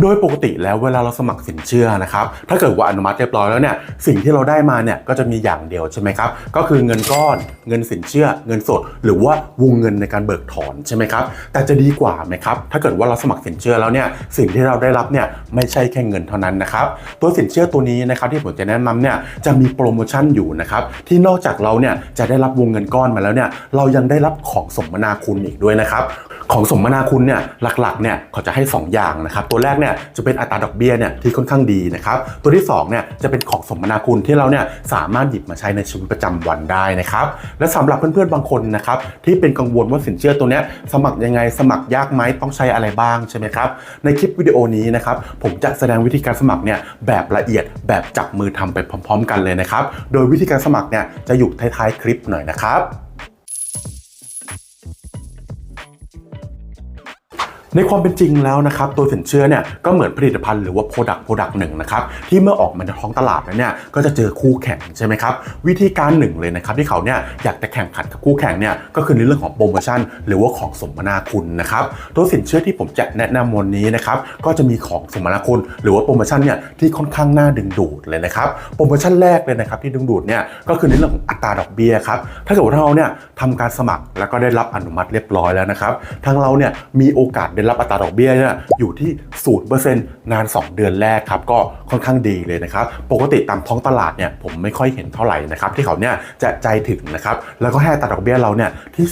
โดยปกติแล้วเวลาเราสมัครสินเชื่อนะครับ ถ้าเกิดว่าอนุมัติเรียบร้อยแล้วเนี่ย สิ่งที่เราได้มาเนี่ยก็จะมีอย่างเดียวใช่ไหมครับ ก็คือเงินก้อน เงินสินเชื่อ เงินสด หรือว่าวงเงินในการเบิกถอนใช่ไหมครับ แต่จะดีกว่าไหมครับ ถ้าเกิดว่าเราสมัครสินเชื่อแล้วเนี่ย สิ่งที่เราได้รับเนี่ยไม่ใช่แค่เงินเท่านั้นนะครับ ตัวสินเชื่อตัวนี้นะครับที่ผมจะแนะนำเนี่ยจะมีโปรโมชั่นอยู่นะครับที่นอกจากเราเนี่ยจะได้รับวงเงินก้อนมาแล้วเนี่ยเรายังได้รับของสมนาคุณอีกด้วยนะครับ ของสมนาคุณเนี่ยหลักๆเนี่ยเขาจะให้ 2 อย่างนะครับ ตัวแรกเนี่ยจะเป็นอัตราดอกเบี้ยเนี่ยที่ค่อนข้างดีนะครับตัวที่2เนี่ยจะเป็นของสมนาคุณที่เราเนี่ยสามารถหยิบมาใช้ในชีวิตประจำวันได้นะครับและสำหรับเพื่อนๆบางคนนะครับที่เป็นกังวลว่าสินเชื่อตัวเนี้ยสมัครยังไงสมัครยากไหมต้องใช้อะไรบ้างใช่ไหมครับในคลิปวิดีโอนี้นะครับผมจะแสดงวิธีการสมัครเนี่ยแบบละเอียดแบบจับมือทำไปพร้อม ๆ กันเลยนะครับโดยวิธีการสมัครเนี่ยจะอยู่ท้ายๆคลิปหน่อยนะครับ ในความเป็นจริงแล้วนะครับตัวสินเชื่อเนี่ยก็เหมือนผลิตภัณฑ์หรือว่า Product Product หนึ่งนะครับที่เมื่อออกมาในท้องตลาดแล้วเนี่ยก็จะเจอคู่แข่งใช่ไหมครับวิธีการหนึ่งเลยนะครับที่เขาเนี่ยอยากจะแข่งขันกับคู่แข่งเนี่ยก็คือในเรื่องของโปรโมชั่น หรือว่าของสมนาคุณนะครับตัวสินเชื่อที่ผมจะแนะนำวันนี้นะครับก็จะมีของสมนาคุณ หรือว่าโปรโมชั่นเนี่ยที่ค่อนข้างน่าดึงดูดเลยนะครับโปรโมชั่นแรกเลยนะครับที่ดึงดูดเนี่ยก็คือในเรื่องของอัตราดอกเบี้ยครับถ้าเกิดว่าเราเนี่ยทำการสมัครแล้วก็ได้รับอนุมัติเรียบร้อยแล้วนะครับทางเราเนี่ยมีโอกาสได้รับอัตราดอกเบี้ยเนี่ยอยู่ที่ 0%นาน 2 เดือนแรกครับก็ค่อนข้างดีเลยนะครับ ปกติตามท้องตลาดเนี่ยผมไม่ค่อยเห็นเท่าไหร่นะครับที่เขาเนี่ยจะใจถึงนะครับแล้วก็ให้อัตราดอกเบี้ยเราเนี่ยที่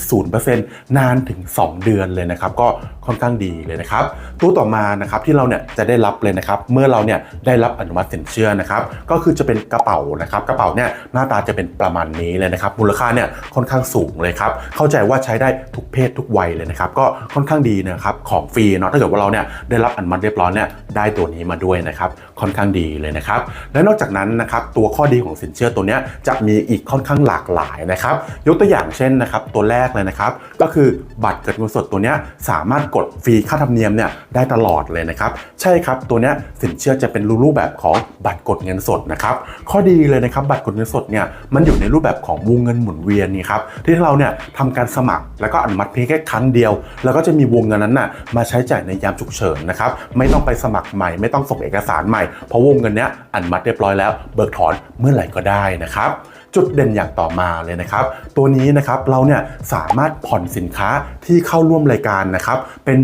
0%นานถึง 2 เดือนเลยนะครับก็ค่อนข้างดีเลยนะครับตัวต่อมานะครับที่เราเนี่ยจะได้รับเลยนะครับเมื่อเราเนี่ยได้รับอนุมัติสินเชื่อนะครับก็คือจะเป็นกระเป๋านะครับกระเป๋าเนี่ยหน้าตาจะเป็นประมาณนี้เลยนะครับมูลค่าเนี่ยค่อนข้างสูงเลยครับเข้าใจว่าใช้ได้ทุกเพศทุกวัยเลยนะครับก็ค่อนข้างดีนะครับของฟรีเนาะถ้าเกิดว่าเราเนี่ยได้รับอนุมัติเรียบร้อยเนี่ยได้ตัวนี้มาด้วยนะครับค่อนข้างดีเลยนะครับและนอกจากนั้นนะครับตัวข้อดีของสินเชื่อตัวเนี้ยจะมีอีกค่อนข้างหลากหลายนะครับยกตัวอย่างเช่นนะครับตัวแรกเลยนะครับก็คือบัตรเกิดเงินสดตัวเนี้ยสามารถกดฟรีค่าธรรมเนียมเนี่ยได้ตลอดเลยนะครับใช่ครับตัวเนี้ยสินเชื่อจะเป็นรูปแบบของบัตรกดเงินสดนะครับข้อดีเลยนะครับบัตรกดเงินสดเนี่ยมันอยู่ในรูปแบบของวงเงินหมุนเวียนนี่ครับที่เราเนี่ยทำการสมัครแล้วก็อนุมัติเพียงแค่ครั้งเดียว แล้วก็จะมีวงเงินนั้นน่ะมาใช้จ่ายในยามฉุกเฉินนะครับไม่ต้องไปสมัครใหม่ ไม่ต้องส่งเอกสารใหม่ เพราะวงเงินเนี้ยอนุมัติเรียบร้อยแล้ว เบิกถอนเมื่อไหร่ก็ได้นะครับจุดเด่นอย่างต่อมาเลยนะครับ ตัวนี้นะครับเราเนี่ยสามารถผ่อนสินค้าที่เข้าร่วมรายการนะครับเป็น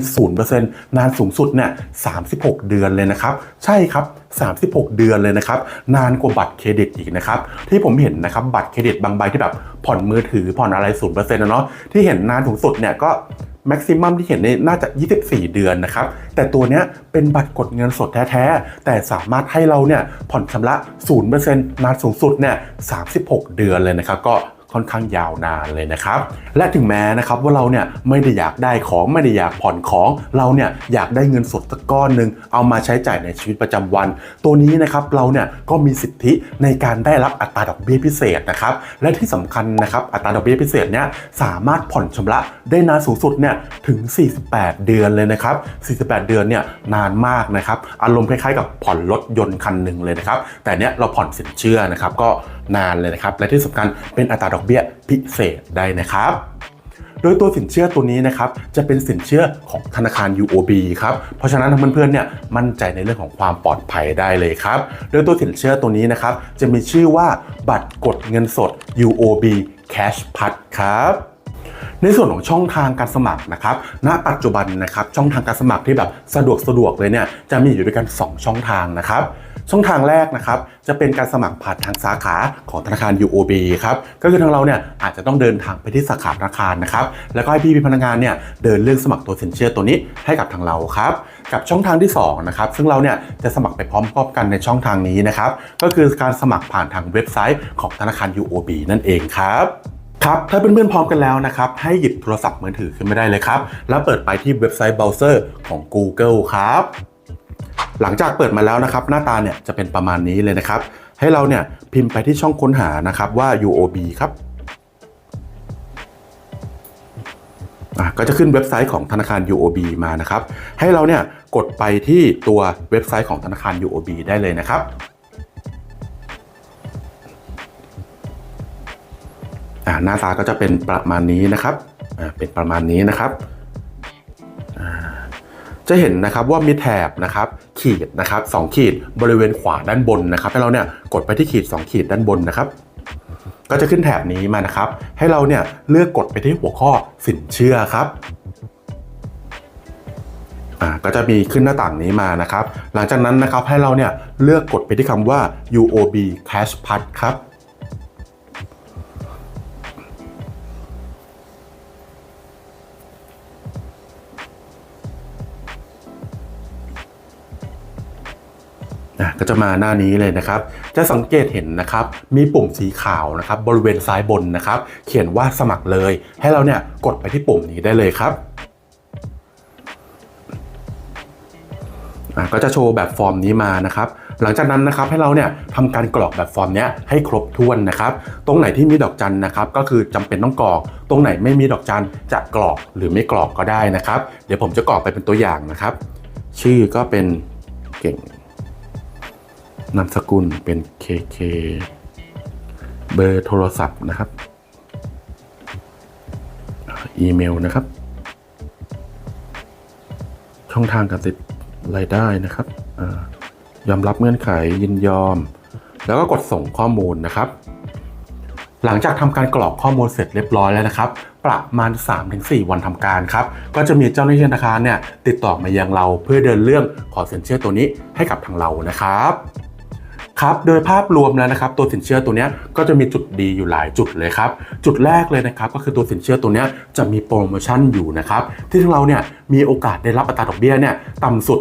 0%นานสูงสุดเนี่ย36 เดือนเลยนะครับใช่ครับ 36 เดือนเลยนะครับนานกว่าบัตรเครดิตอีกนะครับที่ผมเห็นนะครับบัตรเครดิตบางใบที่แบบผ่อนมือถือผ่อนอะไร 0%นะเนาะที่เห็นนานสูงสุดเนี่ยก็ แม็กซิมัมที่เห็นเนี่ยน่าจะ 24 เดือนนะครับ แต่ตัวเนี้ยเป็นบัตรกดเงินสดแท้ ๆ แต่สามารถให้เราเนี่ยผ่อนชำระ 0%นานสูงสุดเนี่ย 36 เดือนเลยนะครับ ก็ ค่อนข้างยาวนานเลยนะครับ และถึงแม้นะครับว่าเราเนี่ยไม่ได้อยากได้ของไม่ได้อยากผ่อนของเราเนี่ยอยากได้เงินสดสักก้อนหนึ่งเอามาใช้จ่ายในชีวิตประจำวัน ตัวนี้นะครับเราเนี่ยก็มีสิทธิในการได้รับอัตราดอกเบี้ยพิเศษนะครับ และที่สำคัญนะครับอัตราดอกเบี้ยพิเศษเนี่ยสามารถผ่อนชำระได้นานสูงสุดเนี่ยถึง 48 เดือนเลยนะครับ 48 เดือนเนี่ยนานมากนะครับ อารมณ์คล้ายๆ กับผ่อนรถยนต์คันหนึ่งเลยนะครับ แต่เนี้ยเราผ่อนสินเชื่อนะครับก็นานเลยนะครับ และที่สำคัญเป็นอัตราดอกเบี้ยพิเศษได้นะครับโดยตัวสินเชื่อตัวนี้นะครับจะเป็นสินเชื่อของธนาคาร UOB ครับเพราะฉะนั้นเพื่อนๆเนี่ยมั่นใจในเรื่องของความปลอดภัยได้เลยครับโดยตัวสินเชื่อตัวนี้นะครับจะมีชื่อว่าบัตรกดเงินสด UOB Cash p a s ครับในส่วนของช่องทางการสมัครนะครับณปัจจุบันนะครับช่องทางการสมัครที่แบบสะดวกสะดวกเลยเนี่ยจะมีอยู่ด้วยกัน 2 ช่องทางนะครับ ช่องทางแรกนะครับจะเป็นการสมัครผ่านทางสาขาของธนาคาร UOB ครับก็คือทางเราเนี่ยอาจจะต้องเดินทางไปที่สาขาธนาคารนะครับแล้วก็ให้พี่พนักงานเนี่ยเดินเรื่องสมัครตัวสินเชื่อตัวนี้ให้กับทางเราครับกับช่องทางที่2นะครับซึ่งเราเนี่ยจะสมัครไปพร้อมๆกันในช่องทางนี้นะครับก็คือการสมัครผ่านทางเว็บไซต์ของธนาคาร UOB นั่นเองครับครับ ถ้าเพื่อนๆพร้อมกันแล้วนะครับ ให้หยิบโทรศัพท์มือถือขึ้นมาได้เลยครับ แล้วเปิดไปที่เว็บไซต์เบราว์เซอร์ของ Google ครับ หลังจากเปิดมาแล้วนะครับหน้าตาเนี่ยจะเป็นประมาณนี้เลยนะครับ ให้เราเนี่ยพิมพ์ไปที่ช่องค้นหานะครับว่า UOB ครับก็จะขึ้นเว็บไซต์ของธนาคาร UOB มานะครับ ให้เราเนี่ยกดไปที่ตัวเว็บไซต์ของธนาคาร UOB ได้เลยนะครับหน้าตาก็จะเป็นประมาณนี้นะครับเป็นประมาณนี้นะครับ จะเห็นนะครับว่ามีแถบนะครับขีดนะครับสองขีดบริเวณขวาด้านบนนะครับ ให้เราเนี่ยกดไปที่ขีด 2 ขีดด้านบนนะครับ ก็จะขึ้นแถบนี้มานะครับ ให้เราเนี่ยเลือกกดไปที่หัวข้อสินเชื่อครับอ่าก็จะมีขึ้นหน้าต่างนี้มานะครับ หลังจากนั้นนะครับให้เราเนี่ยเลือกกดไปที่คำว่า UOB Cash p a s ครับ อะก็จะมาหน้านี้เลยนะครับ จะสังเกตเห็นนะครับ มีปุ่มสีขาวนะครับ บริเวณซ้ายบนนะครับ เขียนว่าสมัครเลย ให้เราเนี่ยกดไปที่ปุ่มนี้ได้เลยครับอะก็จะโชว์แบบฟอร์มนี้มานะครับ หลังจากนั้นนะครับให้เราเนี่ยทำการกรอกแบบฟอร์มเนี้ยให้ครบถ้วนนะครับ ตรงไหนที่มีดอกจันนะครับ ก็คือจำเป็นต้องกรอก ตรงไหนไม่มีดอกจันจะกรอกหรือไม่กรอกก็ได้นะครับ เดี๋ยวผมจะกรอกไปเป็นตัวอย่างนะครับ ชื่อก็เป็นเก่ง นามสกุลเป็น KK เบอร์โทรศัพท์นะครับ อีเมลนะครับ ช่องทางการติดรายได้นะครับอยอมรับเงื่อนไขยินยอม แล้วก็กดส่งข้อมูลนะครับ หลังจากทำการกรอกข้อมูลเสร็จเรียบร้อยแล้วนะครับ ประมาณ 3-4 วันทำการครับ ก็จะมีเจ้าหน้าที่ธนาคารเนี่ยติดต่อมายังเราเพื่อเดินเรื่องขอสินเชื่อตัวนี้ให้กับทางเรานะครับ ครับโดยภาพรวมแล้วนะครับตัวสินเชื่อตัวนี้ก็จะมีจุดดีอยู่หลายจุดเลยครับจุดแรกเลยนะครับก็คือตัวสินเชื่อตัวนี้จะมีโปรโมชั่นอยู่นะครับที่เราเนี่ยมีโอกาสได้รับอัตราดอกเบี้ยเนี่ยต่ำสุด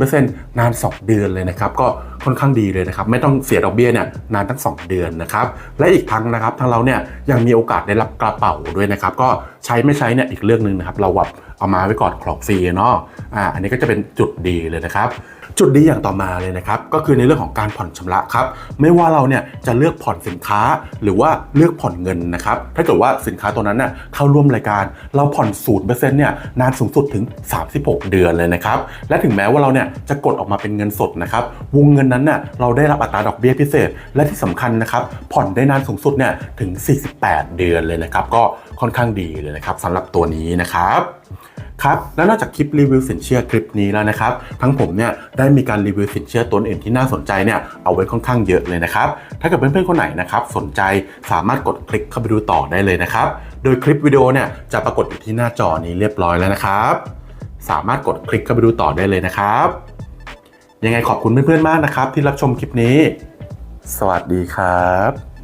0%นาน 2 เดือนเลยนะครับก็ค่อนข้างดีเลยนะครับไม่ต้องเสียดอกเบี้ยเนี่ยนานทั้ง 2 เดือนนะครับและอีกทั้งนะครับทางเราเนี่ยยังมีโอกาสได้รับกระเป๋าด้วยนะครับก็ ใช้ไม่ใช้เนี่ยอีกเรื่องหนึ่งนะครับเราแบบเอามาไว้ก่อนกรอกฟรีเนาะอ่าอันนี้ก็จะเป็นจุดดีเลยนะครับจุดดีอย่างต่อมาเลยนะครับก็คือในเรื่องของการผ่อนชำระครับไม่ว่าเราเนี่ยจะเลือกผ่อนสินค้าหรือว่าเลือกผ่อนเงินนะครับถ้าเกิดว่าสินค้าตัวนั้นเน่ยเข้าร่วมรายการ เราผ่อนศูนย์เปอร์เซ็นต์เนี่ยนานสูงสุดถึง 36 เดือนเลยนะครับและถึงแม้ว่าเราเนี่ยจะกดออกมาเป็นเงินสดนะครับวงเงินนั้นน่ะเราได้รับอัตราดอกเบี้ยพิเศษ และที่สำคัญนะครับผ่อนได้นานสูงสุดเนี่ยถึง 48 เดือนเลยนะครับก็ค่อนข้างดีเลยนะครับสำหรับตัวนี้นะครับครับแล้วนอกจากคลิปรีวิวสินเชื่อคลิปนี้แล้วนะครับ ทั้งผมเนี่ยได้มีการรีวิวสินเชื่อตัวอื่นที่น่าสนใจเนี่ยเอาไว้ค่อนข้างเยอะเลยนะครับ ถ้าเกิดเพื่อนๆคนไหนนะครับสนใจสามารถกดคลิกเข้าไปดูต่อได้เลยนะครับ โดยคลิปวิดีโอเนี่ยจะปรากฏอยู่ที่หน้าจอนี้เรียบร้อยแล้วนะครับ สามารถกดคลิกเข้าไปดูต่อได้เลยนะครับ ยังไงขอบคุณเพื่อนๆมากนะครับ ที่รับชมคลิปนี้ สวัสดีครับ